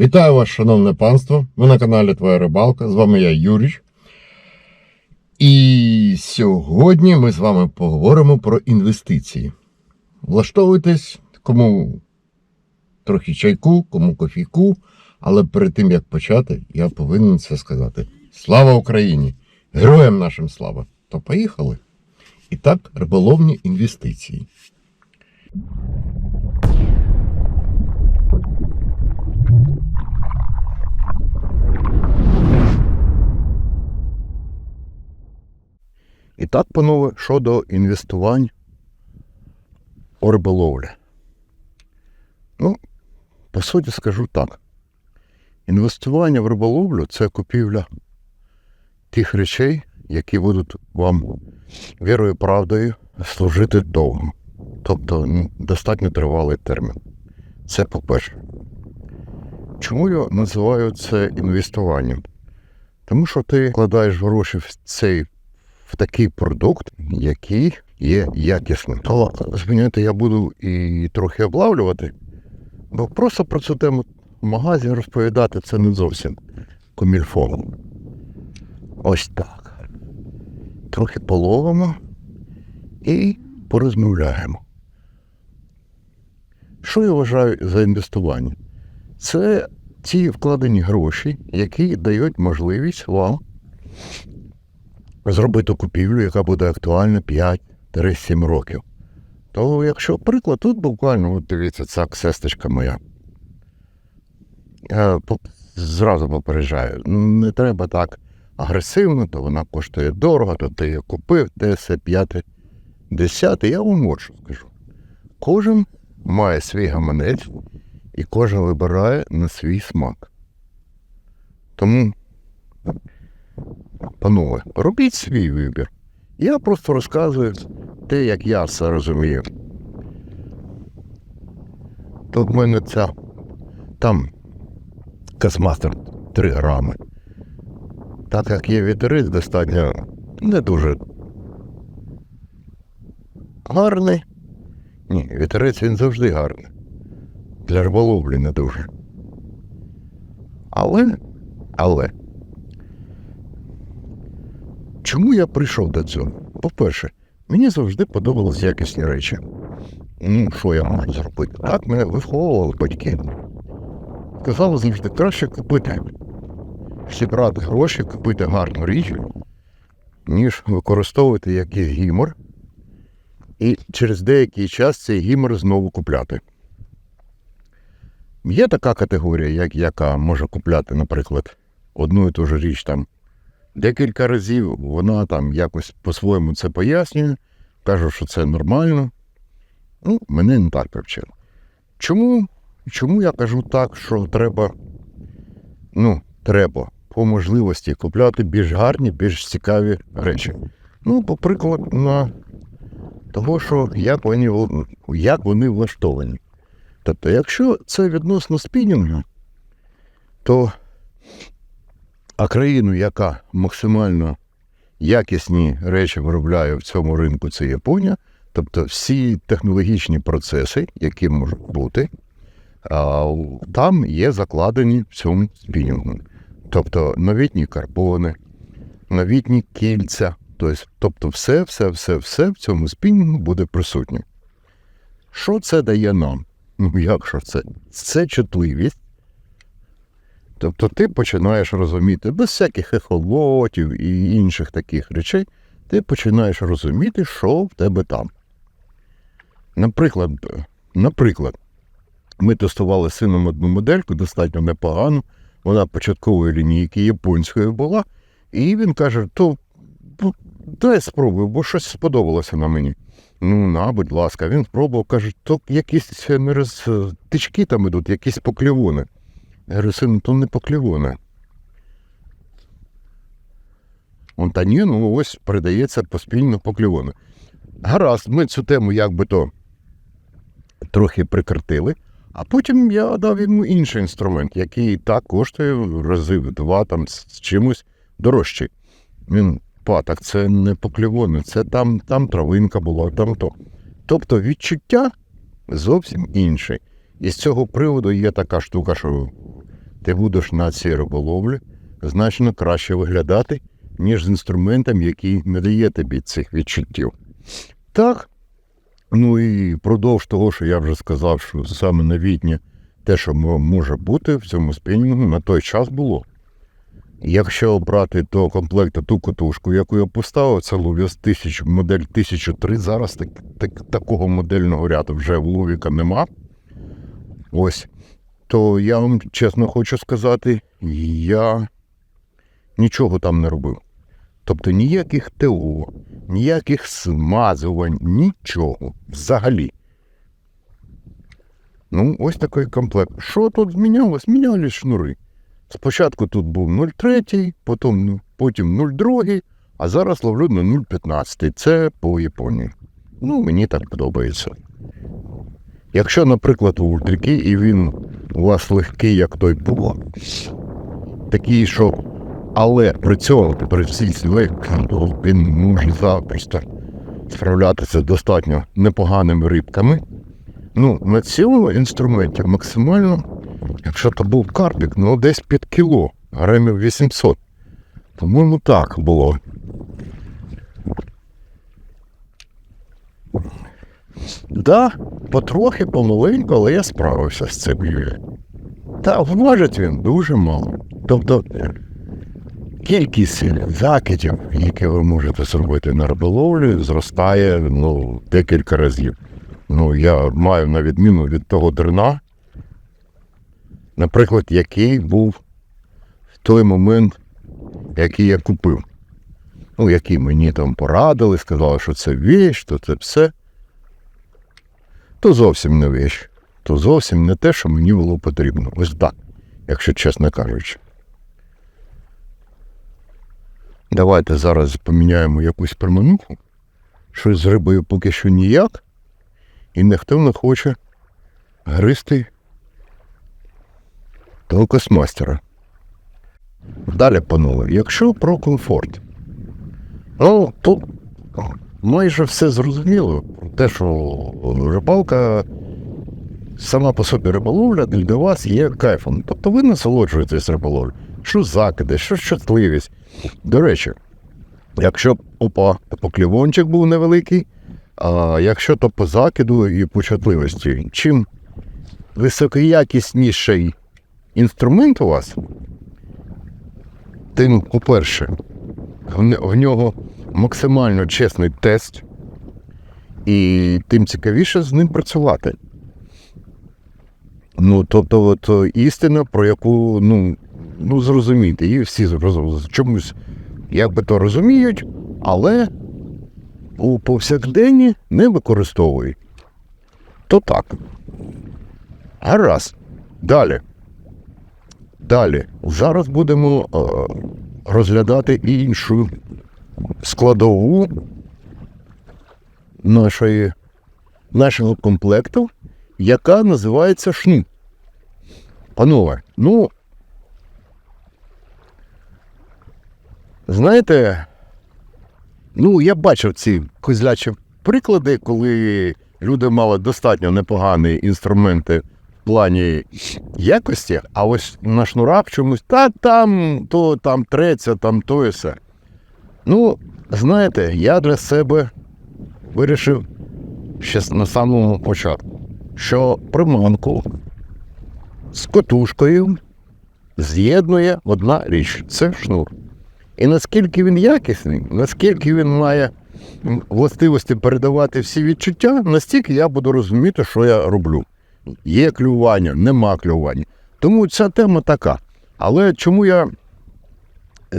Вітаю вас, шановне панство. Ви на каналі Твоя Рибалка. З вами я Юрій. І сьогодні ми з вами поговоримо про інвестиції. Влаштовуйтесь, кому трохи чайку, кому кофійку. Але перед тим як почати, я повинен це сказати. Слава Україні! Героям нашим слава! То поїхали. І так, риболовні інвестиції. І так, панове, щодо інвестувань у риболовлі. Ну, по суті, скажу так. Інвестування в риболовлю це купівля тих речей, які будуть вам вірою і правдою служити довго. Тобто ну, достатньо тривалий термін. Це по-перше. Чому я називаю це інвестуванням? Тому що ти вкладаєш гроші в цей в такий продукт, який є якісним. То зміняти я буду і трохи облавлювати, бо просто про цю тему в магазі розповідати це не зовсім комільфоном. Ось так. Трохи половимо і порозмовляємо. Що я вважаю за інвестування? Це ті вкладені гроші, які дають можливість вам зробити купівлю, яка буде актуальна 5-7 років. То, якщо приклад, тут буквально, от дивіться, ця ксесточка моя. Я зразу попереджаю, не треба так агресивно, то вона коштує дорого, то ти її купив, де все п'яте, десяте. Я вам от що скажу. Кожен має свій гаманець, і кожен вибирає на свій смак. Тому Панове, робіть свій вибір. Я просто розказую те, як я це розумію. Тут в мене ця там Касмастер 3 грами. Так як є вітерець достатньо не дуже гарний. Ні, вітерець він завжди гарний. Для риболовлі не дуже. Але, але. Чому я прийшов до цього? По-перше, мені завжди подобались якісні речі. Ну, що я маю зробити? Так мене виховували батьки. Казали завжди краще купити, зібрати гроші, купити гарну річ, ніж використовувати якийсь гімор. І через деякий час цей гімор знову купляти. Є така категорія, як, яка може купляти, наприклад, одну і ту ж річ там декілька разів вона там якось по-своєму це пояснює, каже, що це нормально. Ну, мене не так привчили. Чому, чому я кажу так, що треба, ну, треба по можливості купляти більш гарні, більш цікаві речі? Ну, по прикладу на того, що як вони, як вони влаштовані. Тобто, якщо це відносно спінінгу, то а країну, яка максимально якісні речі виробляє в цьому ринку, це Японія. Тобто всі технологічні процеси, які можуть бути, там є закладені в цьому спінінгу. Тобто новітні карбони, новітні кільця. Тобто, тобто все, все, все, все в цьому спінінгу буде присутнє. Що це дає нам? Ну, як що це? Це чутливість. Тобто ти починаєш розуміти без всяких ехолотів і інших таких речей, ти починаєш розуміти, що в тебе там. Наприклад, наприклад, ми тестували з сином одну модельку, достатньо непогану. Вона початкової лінійки японської була, і він каже: то ну, дай спробую, бо щось сподобалося на мені. Ну, на, будь ласка, він спробував, каже, то якісь не роз... тички там ідуть, якісь покльовони. Я говорю, син, то не покльовоне. Он та ні, ну ось передається поспільно покльовони. Гаразд, ми цю тему як би то трохи прикрутили, а потім я дав йому інший інструмент, який так коштує рази в два там з чимось дорожчий. Він, па, так це не покльовони, це там, там травинка була, там то. Тобто відчуття зовсім інше. І з цього приводу є така штука, що ти будеш на цій риболовлі значно краще виглядати, ніж з інструментом, який не дає тобі цих відчуттів. Так, ну і продовж того, що я вже сказав, що саме новітнє те, що може бути в цьому спінінгу, на той час було. Якщо брати до комплекту ту котушку, яку я поставив, це Лувіс 1000, модель 1003. Зараз так, так, такого модельного ряду вже в Лувіка нема. Ось. То я вам чесно хочу сказати, я нічого там не робив. Тобто ніяких ТО, ніяких смазувань, нічого взагалі. Ну, ось такий комплект. Що тут змінялось? Мінялись шнури. Спочатку тут був 0,3, потім, ну, потім 0,2, а зараз ловлю на 0,15. Це по Японії. Ну, мені так подобається. Якщо, наприклад, у ультрики, і він у вас легкий, як той було, такий, що. Але при цьому, при всій легкості, він може запросто справлятися достатньо непоганими рибками. Ну, на цьому інструменті максимально Якщо то був карпік, ну десь під кіло, грамів 800. По-моєму, так було. Да, потрохи, помаленьку, але я справився з цим. Та важить він дуже мало. Тобто кількість закидів, які ви можете зробити на риболовлі, зростає ну, декілька разів. Ну, я маю на відміну від того дрена, наприклад, який був в той момент, який я купив. Ну, який мені там порадили, сказали, що це віч, то це все. То зовсім не віч. То зовсім не те, що мені було потрібно. Ось так, якщо чесно кажучи. Давайте зараз поміняємо якусь примануху. Щось з рибою поки що ніяк. І ніхто не хоче гристи толкосмастера. Далі, панове, якщо про комфорт. Ну, тут майже все зрозуміло. Те, що рибалка сама по собі риболовля для вас є кайфом. Тобто ви насолоджуєтесь риболовлею. Що закиди, що щасливість. До речі, якщо б опа, поклівончик був невеликий, а якщо то по закиду і по чутливості, чим високоякісніший інструмент у вас, тим, по-перше, в нього максимально чесний тест, і тим цікавіше з ним працювати. Ну, тобто, от е, істина, про яку, ну, ну зрозуміти, її всі зроз- чомусь якби то розуміють, але у повсякденні не використовують. То так. Гаразд. Далі. Далі. Зараз будемо е, розглядати іншу складову нашої, нашого комплекту, яка називається шнур. Панове, ну. Знаєте, ну, я бачив ці козлячі приклади, коли люди мали достатньо непогані інструменти в плані якості, а ось на шнурах чомусь, та там, то там треться, там то і все. Ну, знаєте, я для себе вирішив ще на самому початку, що приманку з котушкою з'єднує одна річ це шнур. І наскільки він якісний, наскільки він має властивості передавати всі відчуття, настільки я буду розуміти, що я роблю. Є клювання, нема клювання. Тому ця тема така. Але чому я.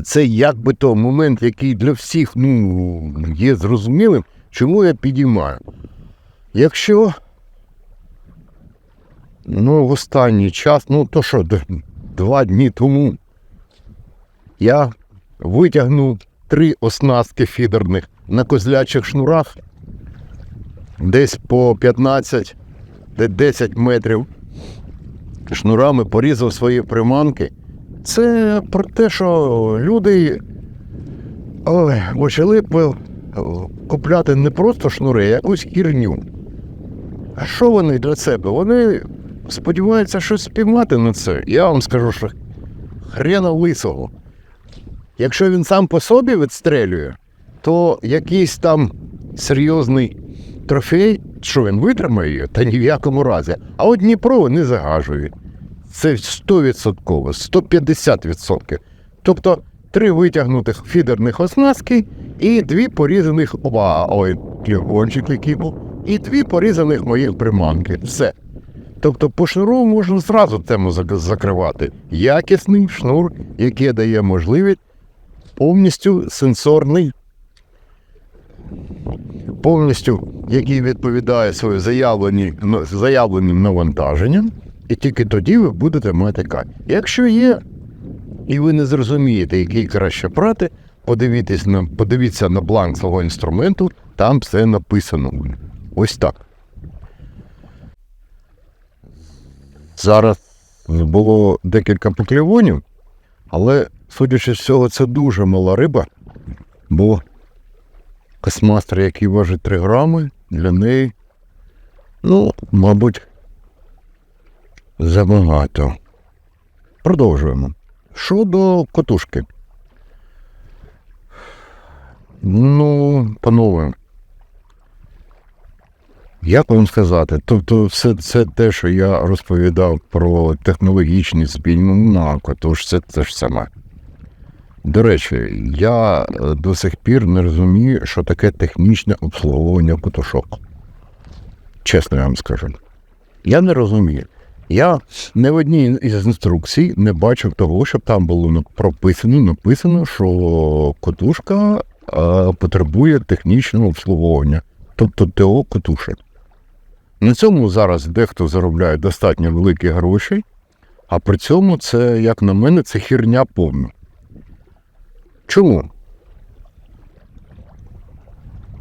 Це якби то момент, який для всіх ну, є зрозумілим, чому я підіймаю. Якщо ну, в останній час, ну то що, два дні тому я витягнув три оснастки фідерних на козлячих шнурах, десь по 15, де 10 метрів шнурами порізав свої приманки. Це про те, що люди ой, почали купляти не просто шнури, а якусь хірню. А що вони для себе? Вони сподіваються щось спіймати на це, я вам скажу, що хрена лисого. Якщо він сам по собі відстрелює, то якийсь там серйозний трофей, що він витримає та ні в якому разі. А от Дніпро не загажує. Це 100%, 150%. Тобто три витягнутих фідерних оснастки і дві порізаних оба, ой, клігончик який був, і дві порізаних моїх приманки. Все. Тобто по шнуру можна зразу тему закривати. Якісний шнур, який дає можливість повністю сенсорний, повністю, який відповідає своїм заявленим навантаженням, і тільки тоді ви будете мати кайф. Якщо є, і ви не зрозумієте, який краще брати, подивіться на, подивіться на бланк свого інструменту, там все написано. Ось так. Зараз було декілька поклівонів, але, судячи з цього, це дуже мала риба, бо космастер, який важить 3 грами, для неї, ну, мабуть, забагато. Продовжуємо. Щодо котушки. Ну, панове, як вам сказати? Тобто, все це те, що я розповідав про технологічні зміни на котуш, це те ж саме. До речі, я е, до сих пір не розумію, що таке технічне обслуговування котушок. Чесно я вам скажу. Я не розумію. Я не в одній із інструкцій не бачив того, щоб там було прописано, написано, що котушка потребує технічного обслуговування, тобто ТО котушок. На цьому зараз дехто заробляє достатньо великі гроші, а при цьому це, як на мене, це хірня повна. Чому?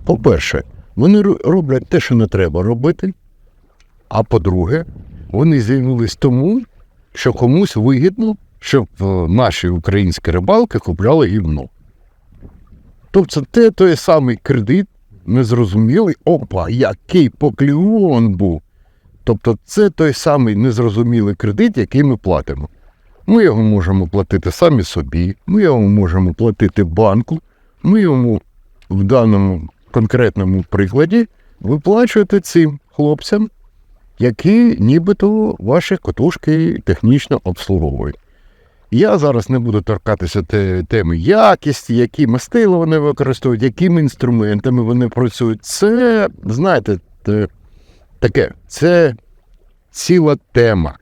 По-перше, вони роблять те, що не треба робити. А по-друге, вони з'явились тому, що комусь вигідно, щоб е, наші українські рибалки купляли гівно. Тобто це той самий кредит, незрозумілий, опа, який покліон був. Тобто це той самий незрозумілий кредит, який ми платимо. Ми його можемо платити самі собі, ми його можемо платити банку, ми йому в даному конкретному прикладі виплачуєте цим хлопцям, які нібито ваші котушки технічно обслуговують. Я зараз не буду торкатися те, теми якісті, які мастила вони використовують, якими інструментами вони працюють. Це, знаєте, те, таке, це ціла тема.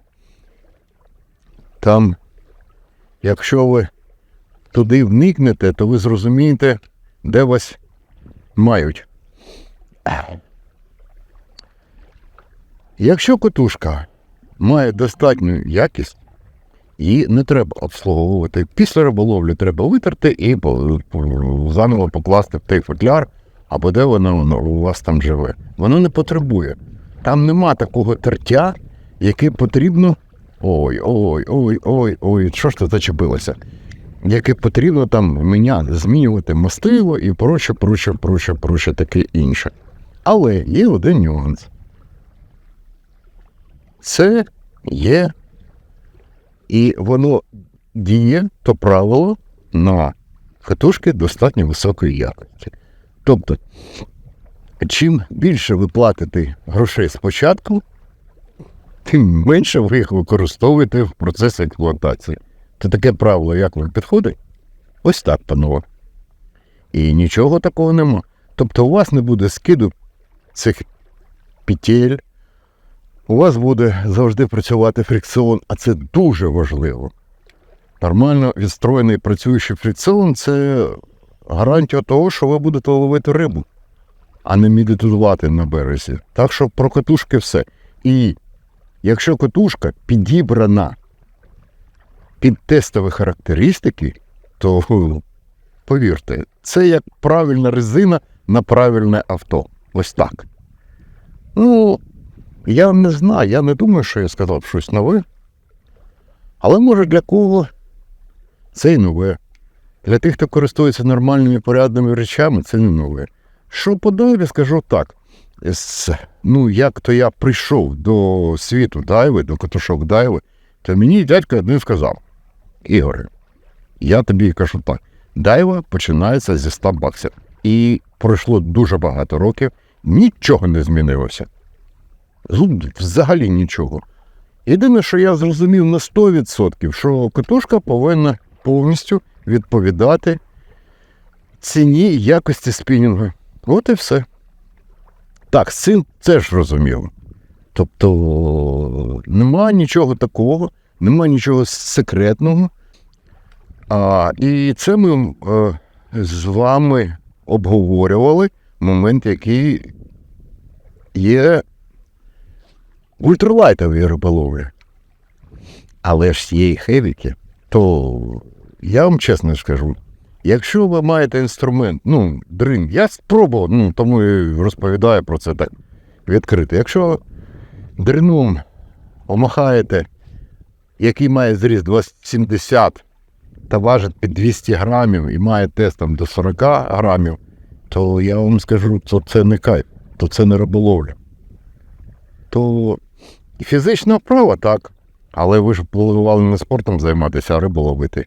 Там, якщо ви туди вникнете, то ви зрозумієте, де вас мають. Якщо котушка має достатню якість, її не треба обслуговувати. Після риболовлі треба витерти і заново покласти в той футляр, або де воно у вас там живе. Воно не потребує. Там нема такого тертя, яке потрібно. Ой, ой, ой, ой, ой, що ж це зачепилося? Яке потрібно там мене змінювати мастило і проще, проще, проще, проще таке інше. Але є один нюанс. Це є, і воно діє то правило на катушки достатньо високої якості. Тобто, чим більше ви платите грошей спочатку, тим менше ви їх використовуєте в процесі експлуатації. Це таке правило, як вам підходить? Ось так, панове. І нічого такого нема. Тобто у вас не буде скиду цих петель, у вас буде завжди працювати фрикціон, а це дуже важливо. Нормально відстроєний працюючий фрикціон це гарантія того, що ви будете ловити рибу, а не медитувати на березі. Так що про катушки все. І якщо катушка підібрана під тестові характеристики, то повірте, це як правильна резина на правильне авто. Ось так. Ну, я не знаю, я не думаю, що я сказав щось нове. Але може для кого це і нове. Для тих, хто користується нормальними порядними речами, це не нове. Що подалі, скажу так. Ну, як то я прийшов до світу дайви, до катушок дайви, то мені дядько один сказав: Ігоре, я тобі кажу так, дайва починається зі 100 баксів. І пройшло дуже багато років, нічого не змінилося. Взагалі нічого. Єдине, що я зрозумів на 100%, що катушка повинна повністю відповідати ціні і якості спінінгу. От і все. Так, з цим теж розумів. Тобто нема нічого такого, нема нічого секретного. А, і це ми е, з вами обговорювали момент, який є в ультралайтовій риболовлі. Але ж і хевіки, то я вам чесно скажу, якщо ви маєте інструмент, ну, дрин, я спробував, ну, тому і розповідаю про це так відкрито. Якщо дрином помахаєте, який має зріст 270 та важить під 200 грамів і має тест там до 40 грамів, то я вам скажу, то це не кайф, то це не риболовля. То фізична вправа так, але ви ж планували не спортом займатися, а рибу ловити.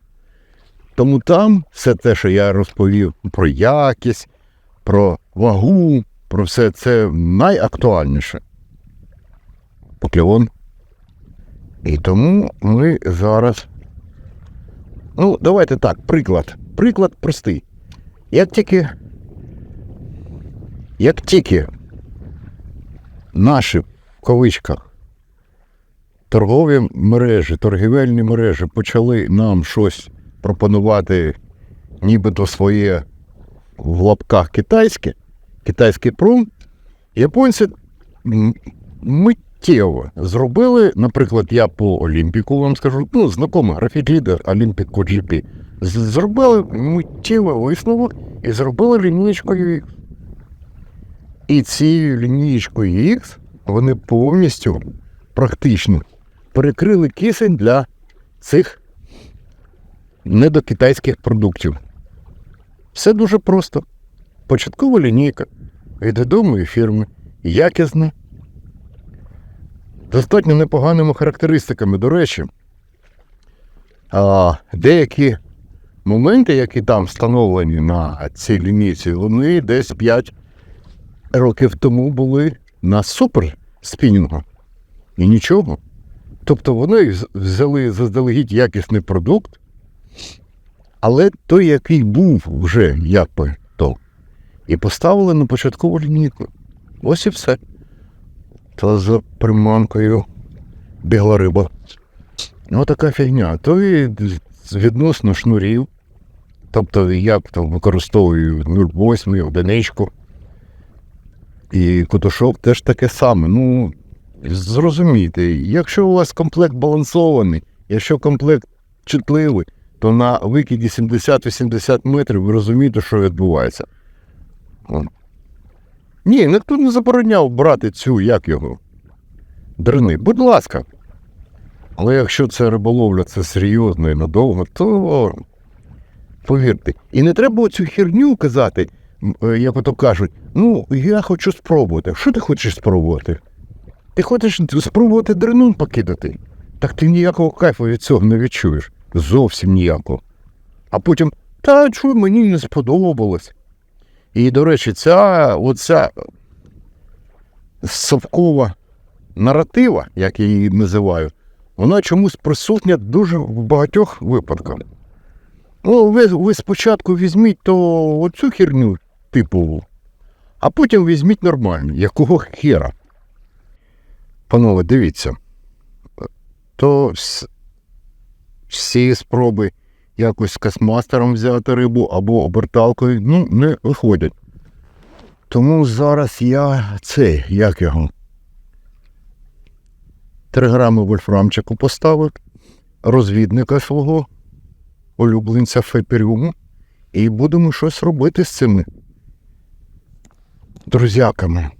Тому там все те, що я розповів про якість, про вагу, про все це найактуальніше. Покльон. І тому ми зараз. Ну, давайте так, приклад. Приклад простий. Як тільки. Як тільки наші в кавичках торгові мережі, торгівельні мережі почали нам щось пропонувати, нібито своє в лапках китайське, китайський пром, японці миттєво зробили, наприклад, я по Олімпіку вам скажу, ну, знакомий графіт-лідер Олімпік GP, зробили миттєво висновок і зробили UX. І цією лінієчкою X вони повністю практично перекрили кисень для цих недокитайських продуктів. Все дуже просто. Початкова лінійка від відомої фірми, якісна, достатньо непоганими характеристиками. До речі, а, деякі моменти, які там встановлені на цій лінійці, вони десь 5 років тому були на супер спінінгу. І нічого. Тобто вони взяли заздалегідь якісний продукт, але той, який був вже як би то, і поставили на початкову лінійку. Ось і все. Та за приманкою бігла риба. Ну, така фігня. То і відносно шнурів. Тобто я там використовую 0,8 одиничку. І кутушок теж таке саме. Ну, зрозумійте, якщо у вас комплект балансований, якщо комплект чутливий, то на викиді 70-80 метрів ви розумієте, що відбувається. Ні, ніхто не забороняв брати цю, як його, дрини. Будь ласка. Але якщо це риболовля, це серйозно і надовго, то повірте. І не треба оцю херню казати, е, як ото кажуть, ну, я хочу спробувати. Що ти хочеш спробувати? Ти хочеш спробувати дринун покидати? Так ти ніякого кайфу від цього не відчуєш. Зовсім ніякого. А потім, та чого мені не сподобалось. І, до речі, ця оця совкова наратива, як я її називаю, вона чомусь присутня дуже в багатьох випадках. Ну, ви, ви спочатку візьміть то оцю херню типову, а потім візьміть нормальну. Якого хера? Панове, дивіться, то всі спроби якось космастером взяти рибу або оберталкою, ну, не виходять. Тому зараз я цей, як його, 3 грами вольфрамчику поставив, розвідника свого, улюбленця Феперюму, і будемо щось робити з цими друзяками.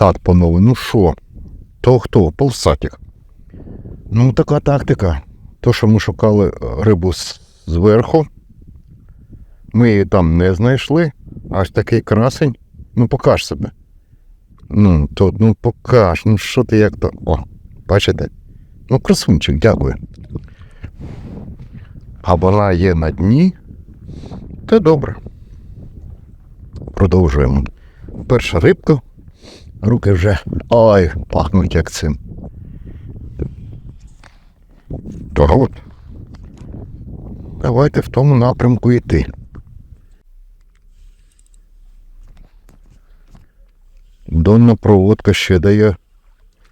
Так, панове, ну що? То хто? Полсатік. Ну, така тактика. То, що ми шукали е, рибу зверху, ми її там не знайшли. Аж такий красень. Ну, покаж себе. Ну, то ну покаж, ну що ти як то. О, бачите? Ну, красунчик, дякую. А вона є на дні. Та добре. Продовжуємо. Перша рибка. Руки вже ой, пахнуть як цим. То от. Давайте в тому напрямку йти. Донна проводка ще дає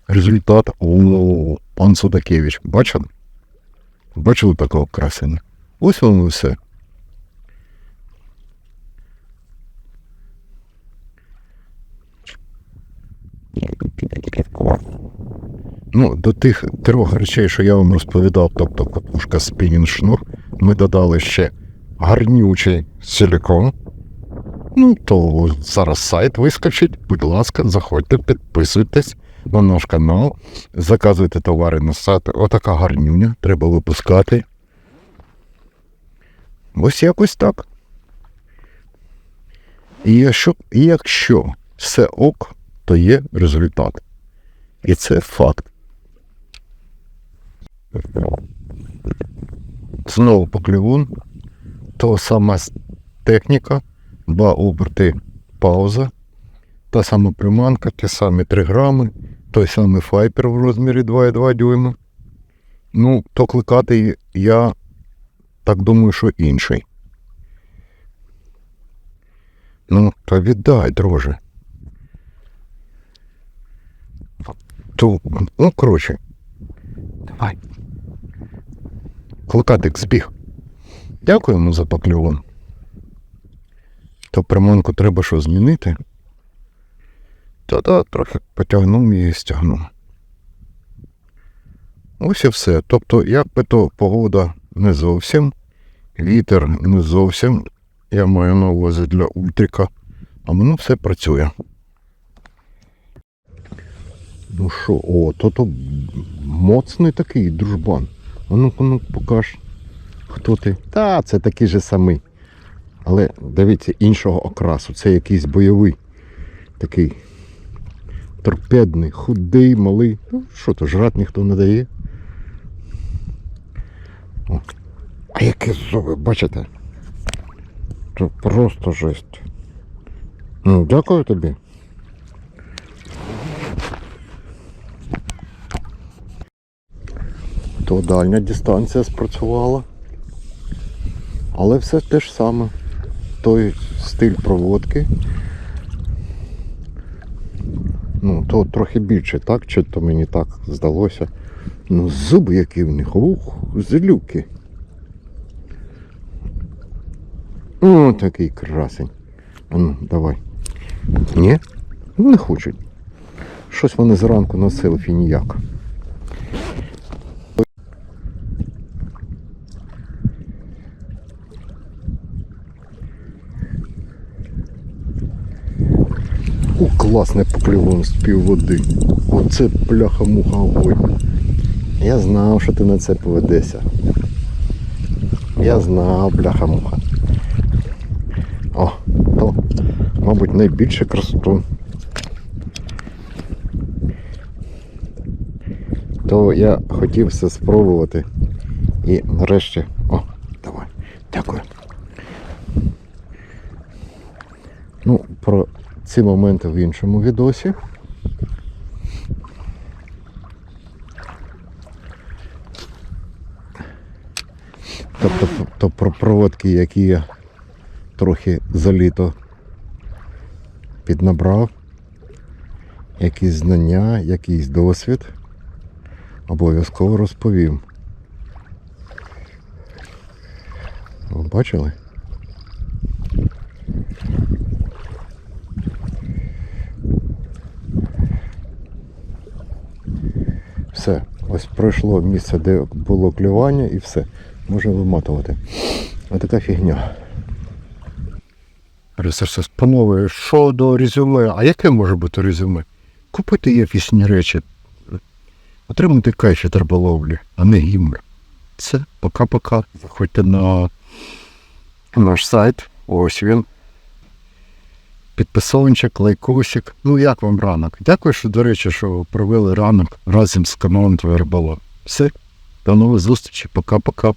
результат. О, пан Судакевич. Бачили? Бачили такого красення? Ось воно все. Ну, до тих трьох речей, що я вам розповідав, тобто катушка спінінг шнур, ми додали ще гарнючий силікон. Ну, то зараз сайт вискочить. Будь ласка, заходьте, підписуйтесь на наш канал, заказуйте товари на сайт. Отака гарнюня, треба випускати. Ось якось так. І якщо, і якщо все ок, то є результат. І це факт. Знову поклювун. То сама техніка, два оберти пауза, та сама приманка, ті самі 3 грами, той самий файпер в розмірі 2,2 дюйма. Ну, то кликати я так думаю, що інший. Ну, то віддай, друже. То, ну, коротше. Давай. Кликатик збіг. Дякуємо за покльовон. То приманку треба що змінити. Та-та, трохи потягнув і стягнув. Ось і все. Тобто, як би то погода не зовсім, вітер не зовсім. Я маю на увазі для ультрика, а воно все працює. Ну що, о, то то моцний такий дружбан. А ну-ка, ну покаж, хто ти. Та, це такий же самий. Але дивіться, іншого окрасу. Це якийсь бойовий. Такий торпедний, худий, малий. Ну, що то, жрат ніхто не дає. О. А які зуби, бачите? То просто жесть. Ну, дякую тобі. То дальня дистанція спрацювала. Але все те ж саме. Той стиль проводки. Ну, то трохи більше, так? Чи то мені так здалося. Ну, зуби які в них, ух, зелюки. О, такий красень. А ну, давай. Ні? Не хочуть. Щось вони зранку на селфі ніяк. О, класне поклювон з пів води. Оце пляха-муха огонь. Я знав, що ти на це поведешся. Я знав, бляха-муха. О, то, мабуть, найбільше красоту. То я хотів все спробувати. І нарешті. О, давай. Дякую. Ну, про ці моменти в іншому відосі. Тобто то про проводки, які я трохи за літо піднабрав, якісь знання, якийсь досвід, обов'язково розповім. Бачили? Все, ось пройшло місце, де було клювання і все. Можна виматувати. Ось така фігня. Ресурсес, панове, що до резюме? А яке може бути резюме? Купити якісні речі. Отримати кайф від риболовлі, а не гімр. Це пока-пока. Заходьте на наш сайт. Ось він. Підписончик, лайкосик. Ну як вам ранок? Дякую, що, до речі, що провели ранок разом з каналом Твоє рибало. Все, до нових зустрічей, пока-пока.